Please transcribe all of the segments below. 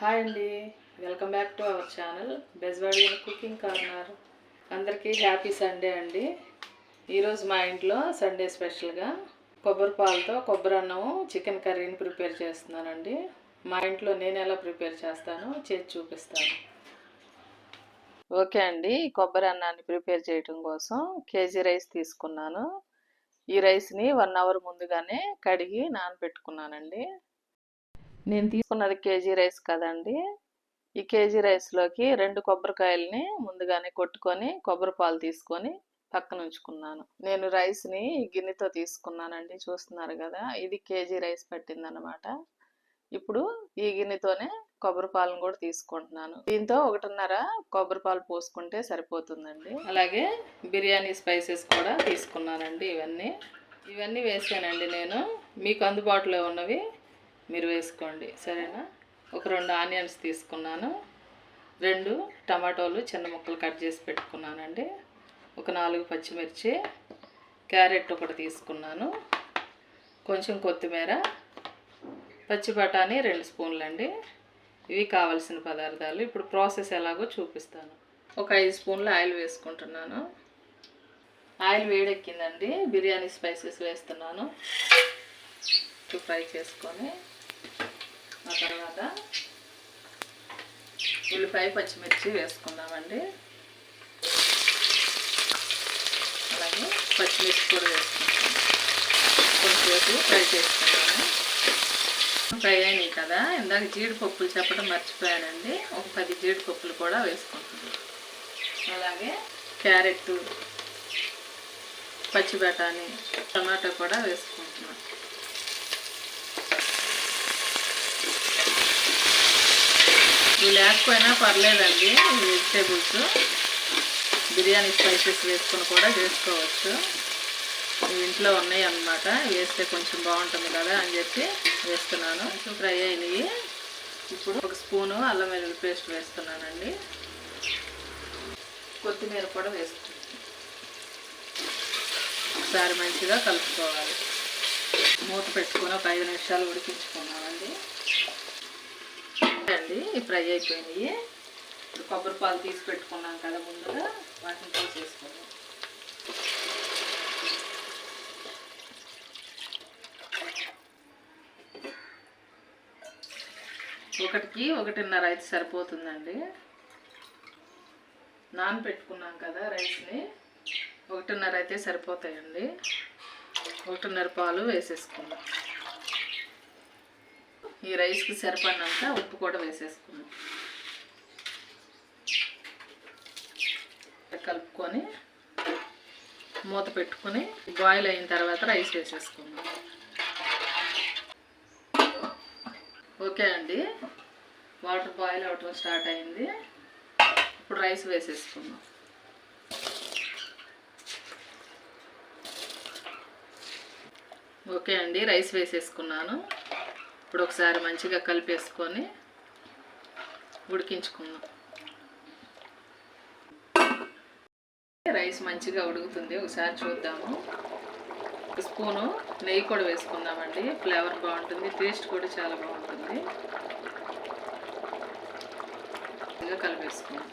Hi అండి. Welcome back to our channel Bezwadi cooking corner. అందరికీ happy Sunday అండి. ఈరోజు మా ఇంట్లో సండే స్పెషల్గా కొబ్బరి పాలతో కొబ్బరి అన్నం చికెన్ కర్రీని ప్రిపేర్ చేస్తున్నానండి. మా ఇంట్లో నేను ఎలా ప్రిపేర్ చేస్తానో చేసి చూపిస్తాను. ఓకే అండి. కొబ్బరి అన్నాన్ని ప్రిపేర్ చేయడం కోసం కేజీ రైస్ తీసుకున్నాను. ఈ రైస్ని వన్ అవర్ ముందుగానే కడిగి నానబెట్టుకున్నానండి. నేను తీసుకున్నది కేజీ రైస్ కదండి. ఈ కేజీ రైస్లోకి రెండు కొబ్బరికాయలని ముందుగానే కొట్టుకొని కొబ్బరి పాలు తీసుకొని పక్కన ఉంచుకున్నాను. నేను రైస్ని గిన్నెతో తీసుకున్నానండి చూస్తున్నారు కదా. ఇది కేజీ రైస్ పట్టిందనమాట ఇప్పుడు ఈ గిన్నెతోనే కొబ్బరి పాలను కూడా తీసుకుంటున్నాను. దీంతో ఒకటిన్నర కొబ్బరి పాలు పోసుకుంటే సరిపోతుందండి. అలాగే బిర్యానీ స్పైసెస్ కూడా తీసుకున్నానండి ఇవన్నీ. ఇవన్నీ వేసానండి నేను. మీకు అందుబాటులో ఉన్నవి మీరు వేసుకోండి. సరేనా? ఒక రెండు ఆనియన్స్ తీసుకున్నాను. రెండు టమాటోలు చిన్న ముక్కలు కట్ చేసి పెట్టుకున్నానండి. ఒక నాలుగు పచ్చిమిర్చి క్యారెట్ ఒకటి తీసుకున్నాను. కొంచెం కొత్తిమీర పచ్చి బఠానీ రెండు స్పూన్లు అండి ఇవి కావలసిన పదార్థాలు. ఇప్పుడు ప్రాసెస్ ఎలాగో చూపిస్తాను. ఒక ఐదు స్పూన్లు ఆయిల్ వేసుకుంటున్నాను. ఆయిల్ వేడెక్కిందండి. బిర్యానీ స్పైసెస్ వేస్తున్నాను. ఫ్రై చేసుకొని. తర్వాత ఉల్లిపాయ పచ్చిమిర్చి వేసుకుందామండి. అలాగే పచ్చిమిర్చి కూడా వేసుకుంటాను కొంచెంసేపు ఫ్రై చేసుకున్నాను ఫ్రై అయినాయి కదా. ఇందాక జీడిపప్పులు చెప్పడం మర్చిపోయానండి. ఒక పది జీడిపప్పులు కూడా వేసుకుంటున్నాం అలాగే క్యారెట్ పచ్చి బఠానీ టమాటో కూడా వేసుకుంటున్నాం ఇవి లేకపోయినా పర్లేదండి వెజిటేబుల్స్ బిర్యానీ స్పైసెస్ వేసుకొని కూడా చేసుకోవచ్చు. ఇవి ఇంట్లో ఉన్నాయి అన్నమాట. వేస్తే కొంచెం బాగుంటుంది కదా అని చెప్పి వేస్తున్నాను. కొంచెం ఫ్రై అయినవి ఇప్పుడు ఒక స్పూను అల్లం వెల్లుల్లి పేస్ట్ వేస్తున్నానండి. కొత్తిమీర కూడా వేసుకుంటాను ఒకసారి మంచిగా కలుపుకోవాలి. మూత పెట్టుకొని ఒక ఐదు నిమిషాలు ఉడికించుకున్నాను అండి ఫ్రై అయిపోయినాయి. ఇప్పుడు కొబ్బరి పాలు తీసి పెట్టుకున్నాం కదా ముందుగా వాటిని పోసేసుకుందాం ఒకటికి ఒకటిన్నర అయితే సరిపోతుందండి. నానబెట్టుకున్నాం కదా రైస్ని. ఒకటిన్నర అయితే సరిపోతాయండి. ఒకటిన్నర పాలు వేసేసుకుందాం. ఈ రైస్కి సరిపడినంత ఉప్పు కూడా వేసేసుకుందాం. కలుపుకొని మూత పెట్టుకొని బాయిల్ అయిన తర్వాత రైస్ వేసేసుకుందాం. ఓకే అండి. వాటర్ బాయిల్ అవటం స్టార్ట్ అయింది. ఇప్పుడు రైస్ వేసేసుకుందాం. ఓకే అండి రైస్ వేసేసుకున్నాను. ఇప్పుడు ఒకసారి మంచిగా కలిపేసుకొని ఉడికించుకుందాం. రైస్ మంచిగా ఉడుకుతుంది. ఒకసారి చూద్దాము. స్పూను నెయ్యి కూడా వేసుకుందామండి. ఫ్లేవర్ బాగుంటుంది. టేస్ట్ కూడా చాలా బాగుంటుంది. ఇంకా కలిపేసుకుందాం.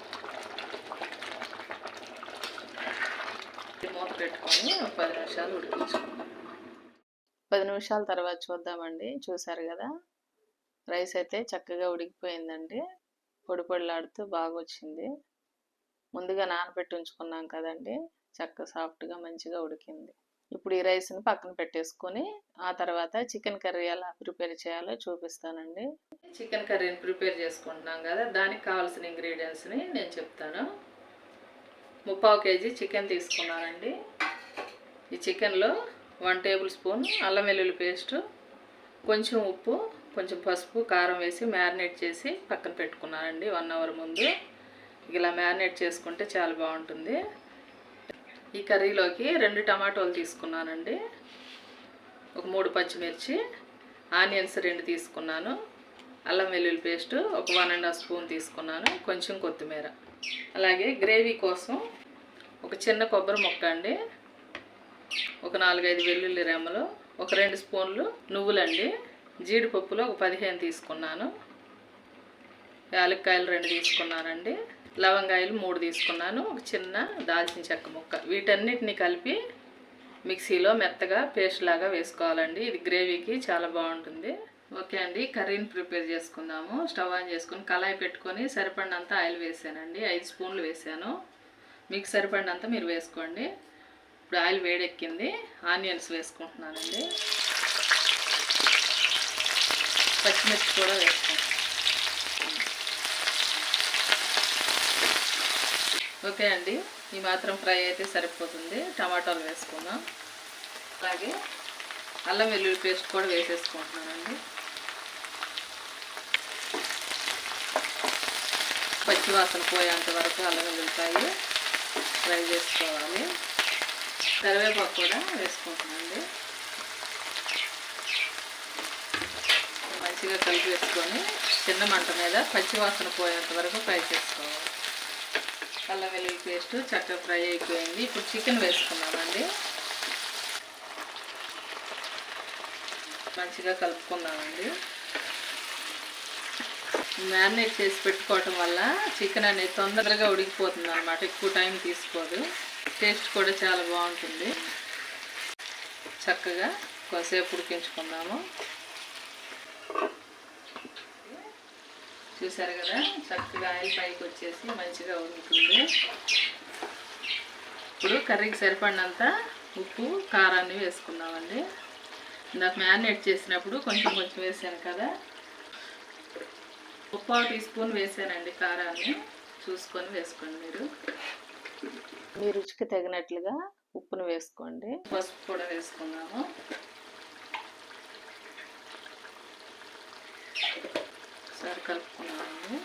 మూత పెట్టుకొని పది నిమిషాలు ఉడికించుకుందాం. పది నిమిషాల తర్వాత చూద్దామండి. చూసారు కదా? రైస్ అయితే చక్కగా ఉడికిపోయిందండి. పొడి పొడిలాడుతూ బాగా వచ్చింది ముందుగా నానబెట్టి ఉంచుకున్నాం కదండి. చక్క సాఫ్ట్గా మంచిగా ఉడికింది. ఇప్పుడు ఈ రైస్ని పక్కన పెట్టేసుకొని ఆ తర్వాత చికెన్ కర్రీ ఎలా ప్రిపేర్ చేయాలో చూపిస్తానండి. చికెన్ కర్రీని ప్రిపేర్ చేసుకుంటున్నాం కదా? దానికి కావాల్సిన ఇంగ్రీడియంట్స్ని నేను చెప్తాను. ముప్పావు కేజీ చికెన్ తీసుకున్నానండి. ఈ చికెన్లో వన్ టేబుల్ స్పూన్ అల్లం వెల్లుల్లి పేస్టు కొంచెం ఉప్పు కొంచెం పసుపు కారం వేసి మ్యారినేట్ చేసి పక్కన పెట్టుకున్నానండి వన్ అవర్ ముందు. ఇలా మ్యారినేట్ చేసుకుంటే చాలా బాగుంటుంది. ఈ కర్రీలోకి రెండు టమాటోలు తీసుకున్నానండి. ఒక మూడు పచ్చిమిర్చి ఆనియన్స్ రెండు తీసుకున్నాను. అల్లం వెల్లుల్లి పేస్ట్ ఒక వన్ అండ్ హాఫ్ స్పూన్ తీసుకున్నాను. కొంచెం కొత్తిమీర. అలాగే గ్రేవీ కోసం ఒక చిన్న కొబ్బరి ముక్క అండి. ఒక నాలుగైదు వెల్లుల్లి రెమ్మలు ఒక రెండు స్పూన్లు నువ్వులండి. జీడిపప్పులు ఒక పదిహేను తీసుకున్నాను. యాలక్కాయలు రెండు తీసుకున్నానండి. లవంగాయలు మూడు తీసుకున్నాను. ఒక చిన్న దాల్చిన చెక్క ముక్క. వీటన్నిటిని కలిపి మిక్సీలో మెత్తగా పేస్ట్ లాగా వేసుకోవాలండి. ఇది గ్రేవీకి చాలా బాగుంటుంది. ఓకే అండి కర్రీని ప్రిపేర్ చేసుకుందాము. స్టవ్ ఆన్ చేసుకొని కళాయి పెట్టుకొని సరిపడినంత ఆయిల్ వేసానండి. ఐదు స్పూన్లు వేసాను. మీకు సరిపడినంత మీరు వేసుకోండి. ఇప్పుడు ఆయిల్ వేడెక్కింది ఆనియన్స్ వేసుకుంటున్నానండి. పచ్చిమిర్చి కూడా వేసుకుంటాం ఓకే అండి ఈ మాత్రం ఫ్రై అయితే సరిపోతుంది. టమాటాలు వేసుకుందాం. అలాగే అల్లం వెల్లుల్లి పేస్ట్ కూడా వేసేసుకుంటున్నానండి. పచ్చివాసన పోయేంత వరకు అల్లం వెల్లుల్లిపాయ ఫ్రై చేసుకోవాలి. కరివేపాకు కూడా వేసుకుంటామండి మంచిగా కలిపి వేసుకొని చిన్న మంట మీద పచ్చివాసన పోయేంత వరకు ఫ్రై చేసుకోవాలి. అల్లం వెల్లుల్లి పేస్ట్ చక్కగా ఫ్రై అయిపోయింది. ఇప్పుడు చికెన్ వేసుకున్నామండి మంచిగా కలుపుకున్నామండి మ్యారినేట్ చేసి పెట్టుకోవటం వల్ల చికెన్ అనేది తొందరగా ఉడికిపోతుంది అనమాట ఎక్కువ టైం తీసుకోదు. టేస్ట్ కూడా చాలా బాగుంటుంది. చక్కగా కొద్దిసేపు ఉడికించుకుందాము. చూసారు కదా? చక్కగా ఆయిల్ పైకి వచ్చేసి మంచిగా ఉడుకుతుంది. ఇప్పుడు కర్రీకి సరిపడినంత ఉప్పు కారాన్ని వేసుకుందామండి. ఇందాక మ్యారినేట్ చేసినప్పుడు కొంచెం కొంచెం వేసాను కదా? ఉప్పు టీ స్పూన్ వేసానండి కారాన్ని. చూసుకొని వేసుకోండి మీరు. మీ రుచికి తగినట్లుగా ఉప్పును వేసుకోండి. పసుపు కూడా వేసుకున్నాము. ఒకసారి కలుపుకున్నాము.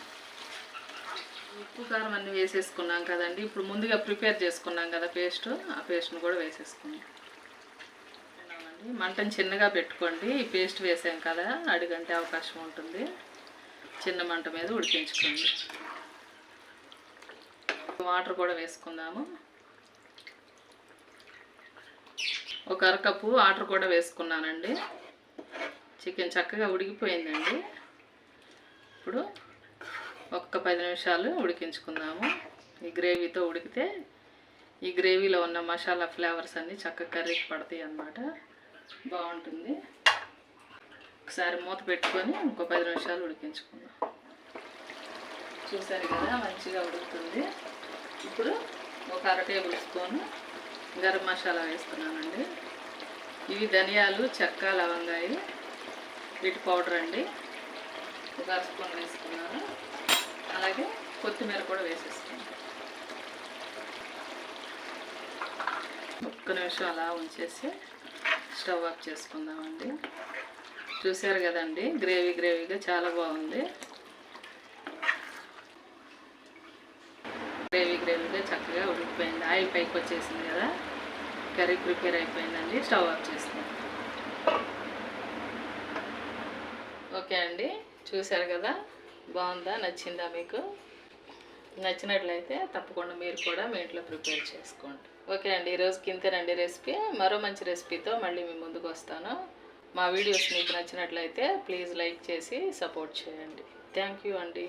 ఉప్పు కారం అన్నీ వేసేసుకున్నాం కదండి. ఇప్పుడు ముందుగా ప్రిపేర్ చేసుకున్నాం కదా పేస్ట్. ఆ పేస్ట్ను కూడా వేసేసుకున్నాం. మంటను చిన్నగా పెట్టుకోండి. ఈ పేస్ట్ వేసాం కదా అడుగంటే అవకాశం ఉంటుంది. చిన్న మంట మీద ఉడికించుకోండి. వాటర్ కూడా వేసుకుందాము. ఒక అరకప్పు వాటర్ కూడా వేసుకున్నానండి. చికెన్ చక్కగా ఉడికిపోయిందండి. ఇప్పుడు ఒక్క పది నిమిషాలు ఉడికించుకుందాము. ఈ గ్రేవీతో ఉడికితే ఈ గ్రేవీలో ఉన్న మసాలా ఫ్లేవర్స్ అన్నీ చక్కగా కర్రీకి పడతాయి అన్నమాట. బాగుంటుంది. ఒకసారి మూత పెట్టుకొని ఇంకో పది నిమిషాలు ఉడికించుకుందాం. చూసారు కదా మంచిగా ఉడుకుతుంది. ఇప్పుడు ఒక అర టేబుల్ స్పూన్ గరం మసాలా వేస్తున్నానండి. ఇవి ధనియాలు చెక్క లవంగాయి వీటి పౌడర్ అండి. ఒక అర స్పూన్ వేసుకున్నాను. అలాగే కొత్తిమీర కూడా వేసేస్తాను ఒక్క నిమిషం అలా ఉంచేసి స్టవ్ ఆఫ్ చేసుకుందామండి. చూసారు కదండి గ్రేవీ గ్రేవీగా చాలా బాగుంది గ్రేవీ గ్రేవీగా చక్కగా ఉడికిపోయింది ఆయిల్ పైకి వచ్చేసింది కదా. కర్రీ ప్రిపేర్ అయిపోయిందండి స్టవ్ ఆఫ్ చేసుకుందాం ఓకే అండి చూసారు కదా? బాగుందా? నచ్చిందా మీకు? నచ్చినట్లయితే తప్పకుండా మీరు కూడా మీ ఇంట్లో ప్రిపేర్ చేసుకోండి. ఓకే అండి ఈరోజు కింతేనండి రెసిపీ. మరో మంచి రెసిపీతో మళ్ళీ మీ ముందుకు వస్తాను. మా వీడియోస్ మీకు నచ్చినట్లయితే ప్లీజ్ లైక్ చేసి సపోర్ట్ చేయండి. థ్యాంక్ యూ అండి.